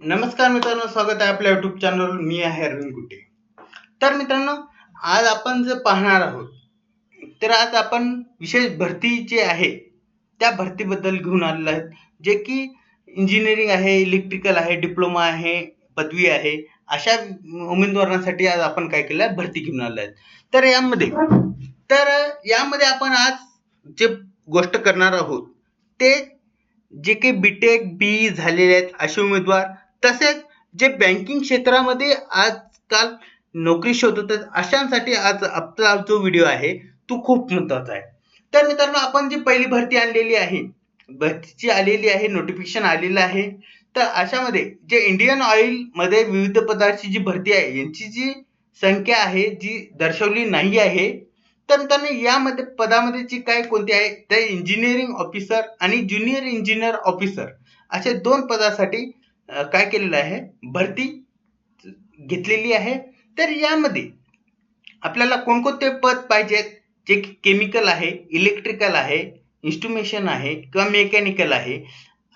नमस्कार मित्रांनो स्वागत आहे आपल्या युट्यूब चॅनल मी आहे अरविंद कुटे. तर मित्रांनो आज आपण जे पाहणार आहोत तर आज आपण विशेष भरती जे आहे त्या भरतीबद्दल घेऊन आलेलो आहेत जे की इंजिनिअरिंग आहे इलेक्ट्रिकल आहे डिप्लोमा आहे पदवी आहे अशा उमेदवारांसाठी आज आपण काय केलं आहे भरती घेऊन आलो आहेत तर यामध्ये तर यामध्ये आपण आज जे गोष्ट करणार आहोत ते जे काही बीटेक बी झालेले आहेत असे उमेदवार तसेच जे बँकिंग क्षेत्रामध्ये आजकाल नोकरी शोधत अशांसाठी आज आपला जो व्हिडिओ आहे तो खूप महत्त्वाचा आहे. तर मित्रांनो आपण जी पहिली भरती आणलेली आहे भरतीची आलेली आहे नोटिफिकेशन आलेलं आहे तर अशामध्ये जे इंडियन ऑइलमध्ये विविध पदाची जी भरती आहे यांची जी संख्या आहे जी दर्शवली नाही आहे तर मित्रांनो यामध्ये पदामध्ये जी काय कोणती आहे तर इंजिनिअरिंग ऑफिसर आणि ज्युनियर इंजिनियर ऑफिसर अशा दोन पदासाठी काय केलेलं आहे? भरती घेतलेली आहे. तर यामध्ये आपल्याला कोणकोणते पद पाहिजेत? जे केमिकल आहे इलेक्ट्रिकल आहे इन्स्ट्रुमेशन आहे किंवा मेकॅनिकल आहे.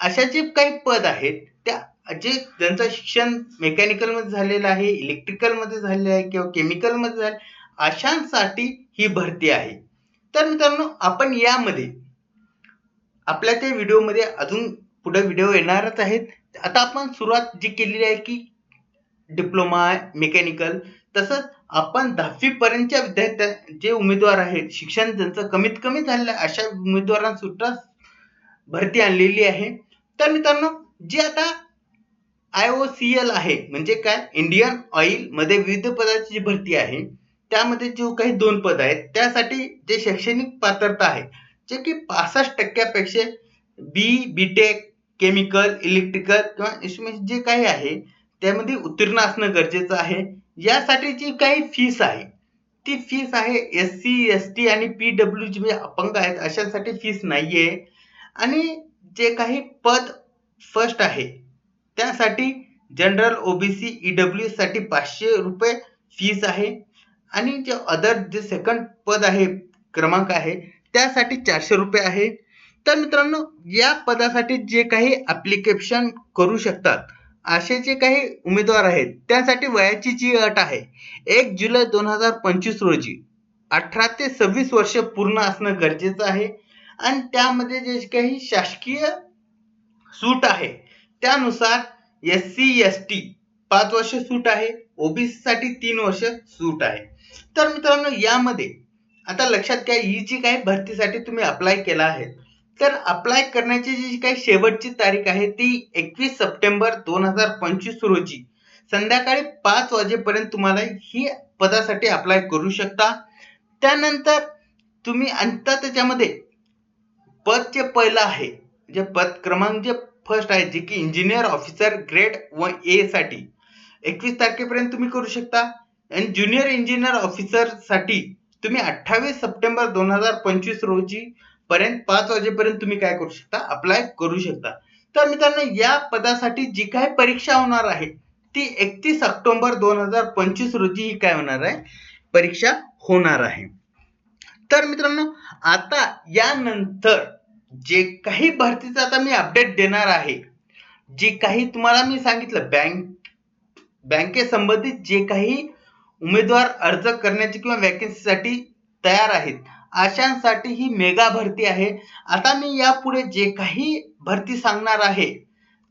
अशा जे काही पद आहेत त्या जे ज्यांचं शिक्षण मेकॅनिकलमध्ये झालेलं आहे इलेक्ट्रिकलमध्ये झालेलं आहे किंवा केमिकलमध्ये झालं अशांसाठी ही भरती आहे. तर मित्रांनो आपण यामध्ये आपल्या त्या व्हिडिओमध्ये अजून पुढे व्हिडिओ येणारच आहेत. आता आपण सुरुवात जी केलेली आहे की डिप्लोमा मेकॅनिकल तसंच आपण दहावीपर्यंतच्या विद्यार्थ्या जे उमेदवार आहेत शिक्षण त्यांचं कमीत कमी झालेलं आहे अशा उमेदवारांसुद्धा भरती आणलेली आहे. तर मित्रांनो जे आता आय ओ सी एल आहे म्हणजे काय? इंडियन ऑइलमध्ये विविध पदाची जी भरती आहे. त्यामध्ये जो काही दोन पद आहेत त्यासाठी जे शैक्षणिक पात्रता आहे जे की पासष्ट टक्क्यापेक्षा B B tech chemical electrical किंवा इन्स्ट्रुमेंट जे काही आहे त्यामध्ये उत्तीर्ण असणं गरजेचं आहे. यासाठी जी काही फीस आहे. ती फीस आहे एस सी एस टी आणि पी डब्ल्यू जे अपंग आहेत अशासाठी फीस आहे आणि जे काही पद फर्स्ट आहे त्यासाठी जनरल ओबीसी डब्ल्यू साठी पाचशे रुपये फीस आहे. आणि जे अदर जे सेकंड पद आहे क्रमांक आहे त्यासाठी चारशे रुपये आहे. तर मित्रांनो या पदासाठी जे काही ॲप्लिकेशन करू शकतात असे जे काही उमेदवार आहेत त्यासाठी वयाची जी अट आहे एक जुलै दोन हजार पंचवीस रोजी अठरा ते सव्वीस वर्ष पूर्ण असणं गरजेचं आहे. आणि त्यामध्ये जे काही शासकीय सूट आहे त्यानुसार एस सी एस टी पाच वर्ष सूट आहे ओबीसी साठी तीन वर्ष सूट आहे. तर मित्रांनो यामध्ये आता लक्षात घ्या ही जी काही भरतीसाठी तुम्ही अप्लाय केला आहे तर अप्लाय करण्याची जी काही शेवटची तारीख आहे ती एकवीस सप्टेंबर दोन हजार पंचवीस रोजी. संध्याकाळी पाच वाजेपर्यंत तुम्हाला ही पदासाठी अप्लाय करू शकता. त्यानंतर तुम्ही अंत त्याच्यामध्ये पद जे पहिलं आहे जे पद क्रमांक जे फर्स्ट आहे जे की engineer officer grade one A साठी एकवीस तारखेपर्यंत तुम्ही करू शकता. आणि ज्युनियर इंजिनियर ऑफिसरसाठी तुम्ही अठ्ठावीस सप्टेंबर दोन हजार पंचवीस रोजी पर्यंत पाच वाजेपर्यंत तुम्ही काय करू शकता? अप्लाय करू शकता. तर मित्रांनो या पदासाठी जी काय परीक्षा होणार आहे ती एकतीस ऑक्टोबर दोन हजार पंचवीस रोजी ही काय होणार आहे? परीक्षा होणार आहे. तर मित्रांनो आता यानंतर जे काही भरतीचं आता मी अपडेट देणार आहे जे काही तुम्हाला मी सांगितलं बँक बँकेसंबंधित जे काही उमेदवार अर्ज करण्याची किंवा वॅकन्सीसाठी तयार आहेत अशांसाठी ही मेगा भरती आहे. आता मी यापुढे जे काही भरती सांगणार आहे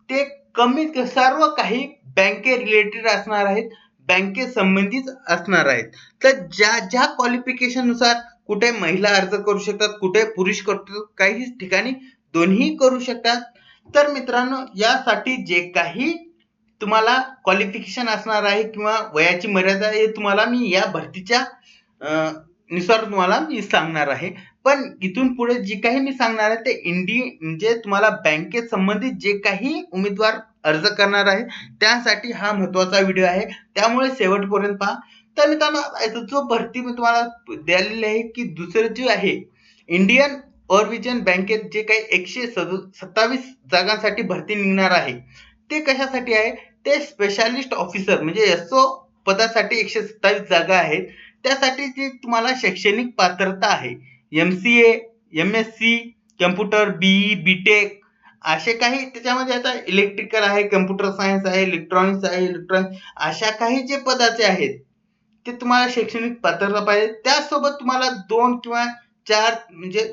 ते कमी सर्व काही बँके रिलेटेड असणार आहेत बँके संबंधित असणार आहेत. तर ज्या ज्या क्वालिफिकेशननुसार कुठे महिला अर्ज करू शकतात कुठे पुरुष करतो काही ठिकाणी दोन्ही करू शकतात. तर मित्रांनो यासाठी जे काही तुम्हाला क्वालिफिकेशन असणार आहे किंवा वयाची मर्यादा हे तुम्हाला मी या भरतीच्या नुसार तुम्हाला मी सांगणार आहे. पण इथून पुढे जे काही मी सांगणार आहे ते इंडी म्हणजे तुम्हाला बँकेत संबंधित जे काही उमेदवार अर्ज करणार आहे त्यासाठी हा महत्त्वाचा व्हिडिओ आहे. त्यामुळे शेवटपर्यंत पहा. तर मित्रांनो जो भरती मी तुम्हाला द्यालेली आहे की दुसरं जे आहे इंडियन ऑरविजन बँकेत जे काही एकशे सत्तावीस जागांसाठी भरती निघणार आहे ते कशासाठी आहे? ते स्पेशालिस्ट ऑफिसर म्हणजे एसओ पदासाठी एकशे सत्तावीस जागा आहेत. त्यासाठी जी तुम्हाला शैक्षणिक पात्रता आहे M C A M S C computer BE B tech असे काही त्याच्यामध्ये आता इलेक्ट्रिकल आहे कम्प्युटर सायन्स आहे इलेक्ट्रॉनिक्स आहे इलेक्ट्रॉनिक्स अशा काही जे पदाचे आहेत ते तुम्हाला शैक्षणिक पात्रता पाहिजे. त्यासोबत तुम्हाला दोन किंवा चार म्हणजे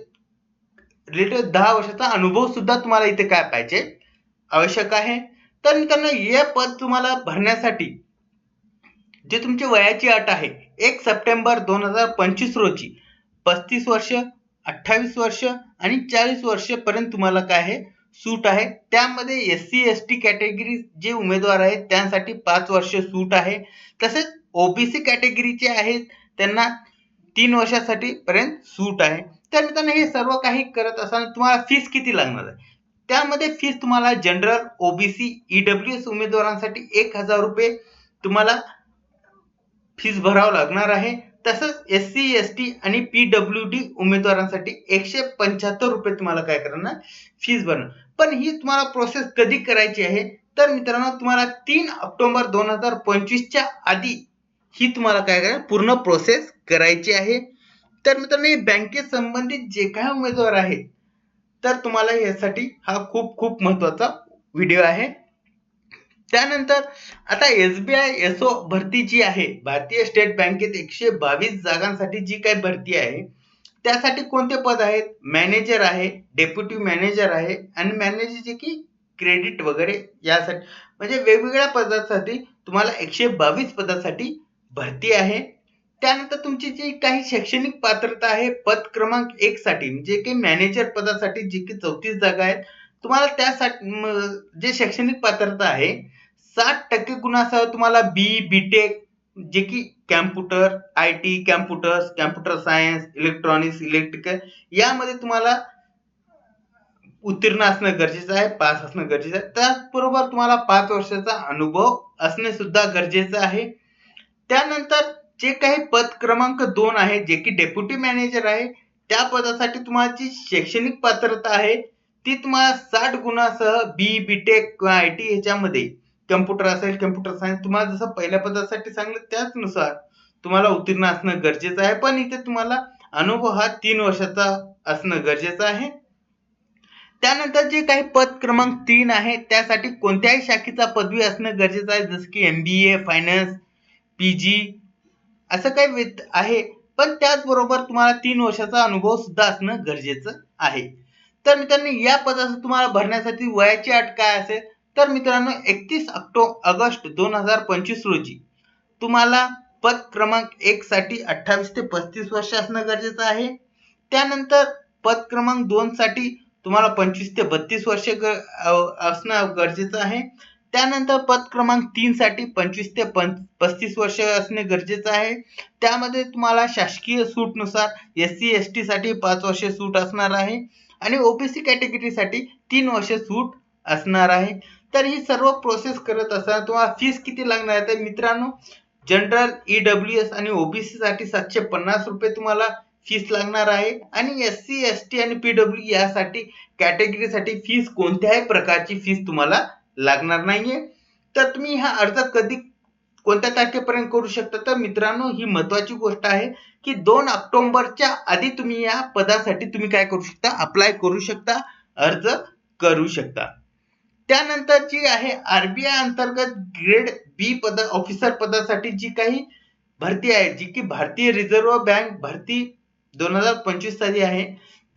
रिलेटेड दहा वर्षाचा अनुभव सुद्धा तुम्हाला इथे काय पाहिजे आवश्यक आहे. तर मित्रांनो हे पद तुम्हाला भरण्यासाठी जे तुमची वयाची अट आहे एक सप्टेंबर दोन हजार पंचवीस रोजी. पस्तीस वर्ष अठ्ठावीस वर्ष आणि चाळीस वर्षपर्यंत तुम्हाला काय आहे? सूट आहे. त्यामध्ये S C S T category जे उमेदवार आहेत त्यांसाठी पाच वर्ष सूट आहे. तसेच ओबीसी कॅटेगरीचे आहेत त्यांना तीन वर्षासाठी पर्यंत सूट आहे. तर मित्रांनो हे सर्व काही करत असताना तुम्हाला फीस किती लागणार आहे? त्यामध्ये फीस तुम्हाला जनरल ओबीसी ईडब्ल्यू एस उमेदवारांसाठी एक हजार रुपये तुम्हाला फीस भरावं लागणार आहे. तसंच एस सी एस टी आणि पी डब्ल्यू डी उमेदवारांसाठी एकशे पंच्याहत्तर रुपये तुम्हाला काय करणार? फीस भरणं. पण ही तुम्हाला प्रोसेस कधी करायची आहे? तर मित्रांनो तुम्हाला तीन ऑक्टोबर दोन हजार पंचवीसच्या आधी ही तुम्हाला काय करा पूर्ण प्रोसेस करायची आहे. तर मित्रांनो बँकेत संबंधित जे काही उमेदवार आहेत तर तुम्हाला यासाठी हा खूप खूप महत्त्वाचा व्हिडिओ आहे. त्यानंतर आता S B I S O भरती जी आहे भारतीय स्टेट बँकेत एकशे बावीस जागांसाठी जी काही भरती आहे त्यासाठी कोणते पद आहेत? मॅनेजर आहे डेप्युटी मॅनेजर आहे आणि मॅनेजर जे की क्रेडिट वगैरे यासाठी म्हणजे वेगवेगळ्या पदासाठी तुम्हाला एकशे बावीस पदासाठी भरती आहे. त्यानंतर तुमची जी काही शैक्षणिक पात्रता आहे पद क्रमांक एक साठी म्हणजे की मॅनेजर पदासाठी जी की चौतीस जागा आहेत तुम्हाला त्यासाठी जे शैक्षणिक पात्रता आहे साठ टक्के गुणासह तुम्हाला बी बीटेक जे की computer I T computers computer science electronics electrical यामध्ये तुम्हाला उत्तीर्ण असणं गरजेचं आहे पास असणं गरजेचं आहे. त्याचबरोबर तुम्हाला पाच वर्षाचा अनुभव असणे सुद्धा गरजेचं आहे. त्यानंतर जे काही पद क्रमांक दोन आहे जे की डेप्युटी मॅनेजर आहे त्या पदासाठी तुम्हाला जी शैक्षणिक पात्रता आहे ती तुम्हाला साठ गुणासह बी बीटेक किंवा आय टी ह्याच्यामध्ये कम्प्युटर असेल कम्प्युटर सायन्स तुम्हाला जसं पहिल्या पदासाठी सांगलं त्याचनुसार तुम्हाला उत्तीर्ण असणं गरजेचं आहे. पण इथे तुम्हाला अनुभव हा तीन वर्षाचा असणं गरजेचं आहे. त्यानंतर जे काही पद क्रमांक तीन आहे त्यासाठी कोणत्याही शाखेचा पदवी असणं गरजेचं आहे जसं की M B A finance P G असं काही आहे. पण त्याचबरोबर तुम्हाला तीन वर्षाचा अनुभव सुद्धा असणं गरजेचं आहे. तर मित्रांनो या पदाचं तुम्हाला भरण्यासाठी वयाची अट काय असेल? तर मित्रांनो एकतीस ऑक्टो ऑगस्ट दोन हजार पंचवीस रोजी तुम्हाला पद क्रमांक एक साठी अठ्ठावीस ते पस्तीस वर्ष असणं गरजेचं आहे. त्यानंतर पद क्रमांक दोन साठी तुम्हाला पंचवीस ते बत्तीस वर्ष असणं गरजेचं आहे. त्यानंतर पद क्रमांक तीन साठी पंचवीस ते पस्तीस वर्ष असणे गरजेचं आहे. त्यामध्ये तुम्हाला शासकीय सूटनुसार एस सी एस टी साठी पाच वर्ष सूट असणार आहे आणि ओबीसी कॅटेगरीसाठी तीन वर्ष सूट असणार आहे. तर ही सर्व प्रोसेस करत असताना तुम्हाला फीस किती लागणार आहे? तर मित्रांनो जनरल ई डब्ल्यू एस आणि ओबीसी साठी सातशे पन्नास रुपये तुम्हाला फीस लागणार आहे. आणि एस सी एस टी आणि पी डब्ल्यू यासाठी कॅटेगरीसाठी फीस कोणत्याही प्रकारची फीस तुम्हाला लागणार नाहीये. तर तुम्ही हा अर्ज कधी कोणत्या तारखेपर्यंत करू शकता? तर मित्रांनो ही महत्वाची गोष्ट आहे की दोन ऑक्टोबरच्या आधी तुम्ही या पदासाठी तुम्ही काय करू शकता? अप्लाय करू शकता अर्ज करू शकता. त्यानंतर जी आहे आरबीआय अंतर्गत ग्रेड बी पद ऑफिसर पदासाठी जी काही भरती आहे जी की भारतीय रिझर्व्ह बँक भरती दोन हजार पंचवीस साली आहे.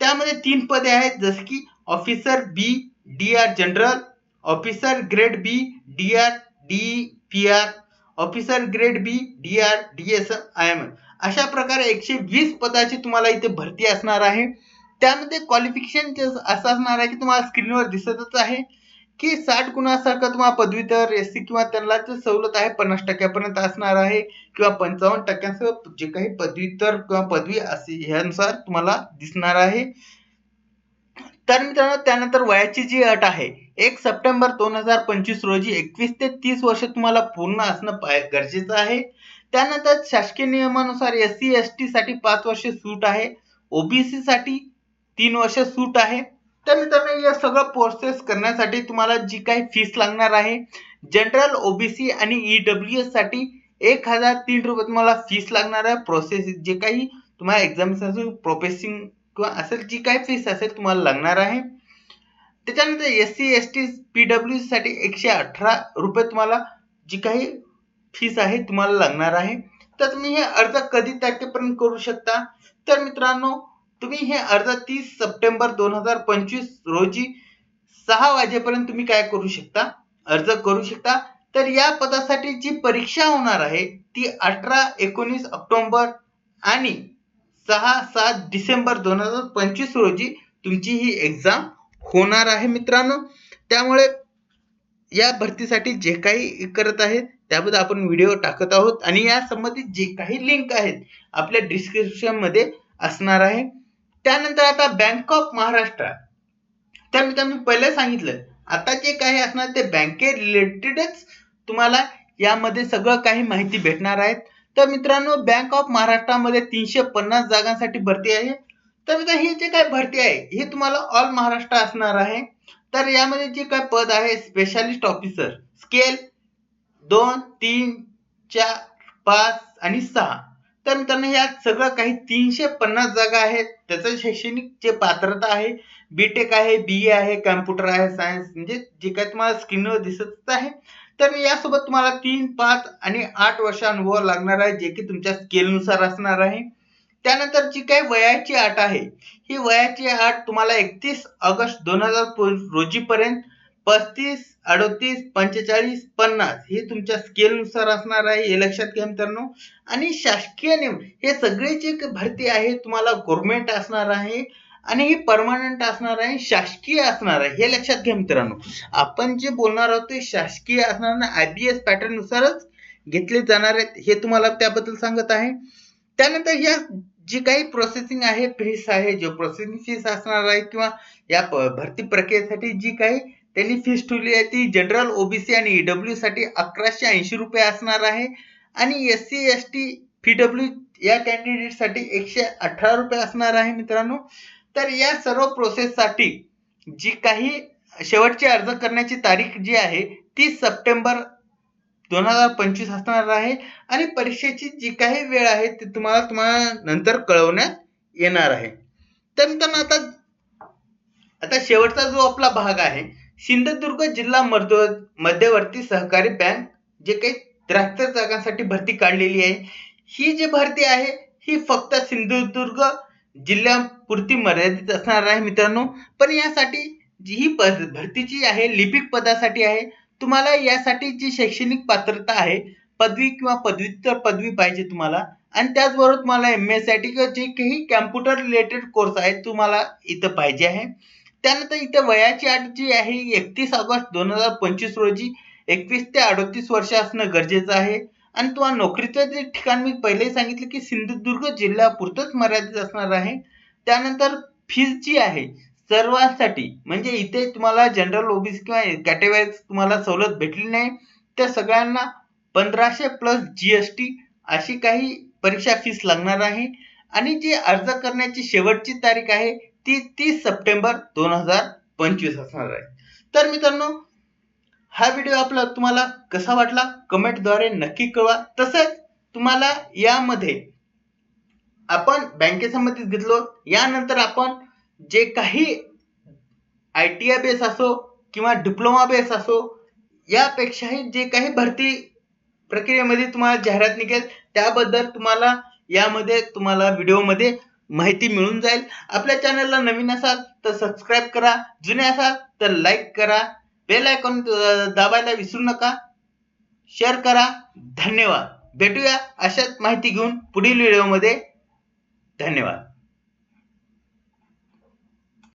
त्यामध्ये तीन पदे आहेत जसे की officer B D R general officer grade B D R D P R officer grade B D R D S I M अशा प्रकारे एकशे वीस पदाची तुम्हाला इथे भरती असणार आहे. त्यामध्ये क्वालिफिकेशन असं असणार आहे की तुम्हाला स्क्रीनवर दिसतच आहे. की साठ गुणासारखं तुम्हाला पदवीधर एस सी किंवा त्यांना सवलत आहे पन्नास टक्क्यापर्यंत असणार आहे किंवा पंचावन्न टक्क्यांसह जे काही पदवीधर किंवा पदवी असे ह्यानुसार तुम्हाला दिसणार आहे. तर मित्रांनो त्यानंतर वयाची जी अट आहे एक सप्टेंबर दोन हजार पंचवीस रोजी एकवीस ते तीस वर्ष तुम्हाला पूर्ण असणं गरजेचं आहे. त्यानंतर शासकीय नियमानुसार एस सी एस टी साठी पाच वर्ष सूट आहे ओबीसी साठी तीन वर्ष सूट आहे. तर मित्रांनो या सगळं प्रोसेस करण्यासाठी तुम्हाला जी काही फीस लागणार आहे जनरल ओबीसी आणि ई डब्ल्यू एससाठी एक हजार तीन रुपये तुम्हाला फीस लागणार आहे. प्रोसेस जे काही तुम्हाला एक्झाम्स असेल प्रोफेसिंग किंवा असेल जी काही फीस असेल तुम्हाला लागणार आहे. त्याच्यानंतर S C S T P W साठी एकशे अठरा रुपये तुम्हाला जी काही फीस आहे तुम्हाला लागणार आहे. तर तुम्ही हे अर्ज कधी तारखेपर्यंत करू शकता? तर मित्रांनो तुम्ही हे अर्ज तीस सप्टेंबर दोन हजार पंचवीस रोजी सहा वाजेपर्यंत तुम्ही काय करू शकता? अर्ज करू शकता. तर या पदासाठी जी परीक्षा होणार आहे ती अठरा एकोणीस ऑक्टोबर आणि सहा सात डिसेंबर दोन हजार पंचवीस रोजी तुमची ही एक्झाम होणार आहे मित्रांनो. त्यामुळे या भरतीसाठी जे काही करत आहेत त्याबद्दल आपण व्हिडिओ टाकत आहोत. आणि या संबंधित जे काही लिंक आहेत आपल्या डिस्क्रिप्शनमध्ये असणार आहे. त्यानंतर आता बँक ऑफ महाराष्ट्र त्या मी पहिले सांगितलं आता जे काही असणार ते बँके रिलेटेडच तुम्हाला यामध्ये सगळं काही माहिती भेटणार आहेत तर मित्रांनो बँक ऑफ महाराष्ट्रामध्ये तीनशे पन्नास जागांसाठी भरती आहे. तर मित्र ही जे काय भरती आहे हे तुम्हाला ऑल महाराष्ट्र असणार आहे. तर यामध्ये जे काय पद आहे स्पेशालिस्ट ऑफिसर स्केल दोन तीन चार पाच आणि सहा. तर मित्रांनो या सगळं काही तीनशे पन्नास जागा आहेत. त्याचं शैक्षणिक जे पात्रता आहे बीटेक आहे बी ए आहे कॅम्प्युटर आहे सायन्स म्हणजे जे काय तुम्हाला स्क्रीनवर दिसत आहे. तर यासोबत तुम्हाला तीन पाच आणि आठ वर्ष अनुभव लागणार आहे जे की तुमच्या स्केलनुसार असणार आहे. त्यानंतर जी काही वयाची अट आहे ही वयाची अट तुम्हाला एकतीस ऑगस्ट दोन हजार रोजीपर्यंत पस्तीस अडोतीस पंचेचाळीस पन्नास हे तुमच्या स्केलनुसार असणार आहे हे लक्षात घ्या मित्रांनो. आणि शासकीय नियम हे सगळे जे भरती आहे तुम्हाला गव्हर्नमेंट असणार आहे आणि ही परमनंट असणार आहे शासकीय असणार आहे हे लक्षात घ्या मित्रांनो. आपण जे बोलणार आहोत ते शासकीय असणार ना आय बी एस पॅटर्ननुसारच घेतले जाणार आहेत हे तुम्हाला त्याबद्दल सांगत आहे. त्यानंतर या जी काही प्रोसेसिंग आहे फीस आहे जो प्रोसेसिंग फीस असणार आहे किंवा या भरती प्रक्रियेसाठी जी काही त्यांनी फीस ठेवली आहे. ती जनरल ओबीसी आणि ईडब्ल्यू साठी अकराशे ऐंशी रुपये असणार आहे. आणि S C S T P W या कॅन्डिडेटसाठी एकशे अठरा रुपये असणार आहे मित्रांनो. तर या सर्व प्रोसेससाठी जी काही शेवटची अर्ज करण्याची तारीख जी आहे तीस सप्टेंबर दोन हजार पंचवीस असणार आहे. आणि परीक्षेची जी काही वेळ आहे ती तुम्हाला तुम्हाला नंतर कळवण्यात येणार आहे. तर मित्रांनो आता आता शेवटचा जो आपला भाग आहे सिंधुदुर्ग जिल्हा मध्यवर्ती सहकारी बँक जे काही त्र्याहत्तर जागांसाठी भरती काढलेली आहे ही जी भरती आहे ही फक्त सिंधुदुर्ग जिल्ह्यापुरती मर्यादित असणार आहे मित्रांनो. पण यासाठी जी ही भरती जी आहे लिपिक पदासाठी आहे तुम्हाला यासाठी जी शैक्षणिक पात्रता आहे पदवी किंवा पदव्युत्तर पदवी पाहिजे तुम्हाला. आणि त्याचबरोबर तुम्हाला एम एस किंवा जे काही कॅम्प्युटर रिलेटेड कोर्स आहेत तुम्हाला इथं पाहिजे आहे. त्यानंतर इथे वयाची अट जी आहे एकतीस ऑगस्ट दोन हजार पंचवीस रोजी एकवीस ते अडतीस वर्ष असणं गरजेचं आहे. आणि तुम्हाला नोकरीचं जे ठिकाण मी पहिले सांगितलं की सिंधुदुर्ग जिल्ह्यापुरतच मर्यादित असणार आहे. त्यानंतर फीज जी आहे सर्वांसाठी म्हणजे इथे तुम्हाला जनरल ओबीसी किंवा कॅटेगरी तुम्हाला सवलत भेटली नाही त्या सगळ्यांना पंधराशे प्लस जी एस टी अशी काही परीक्षा फीस लागणार आहे. आणि जी अर्ज करण्याची शेवटची तारीख आहे ती तीस सप्टेंबर दोन हजार पंचवीस असणार आहे. तर मित्रांनो हा व्हिडिओ आपला तुम्हाला कसा वाटला? कमेंटद्वारे नक्की कळवा. तसंच तुम्हाला यामध्ये आपण बँकेसंबंधित घेतलो. यानंतर आपण जे काही आय टी आय बेस असो किंवा डिप्लोमा बेस असो यापेक्षाही जे काही भरती प्रक्रियेमध्ये तुम्हाला जाहिरात निघेल त्याबद्दल तुम्हाला यामध्ये तुम्हाला व्हिडिओमध्ये माहिती मिळून जाईल. आपल्या चॅनलला नवीन असाल तर सबस्क्राईब करा. जुने असाल तर लाईक करा. बेल आयकॉन दाबायला विसरू नका. शेअर करा. धन्यवाद. भेटूया अशाच माहिती घेऊन पुढील व्हिडिओमध्ये धन्यवाद.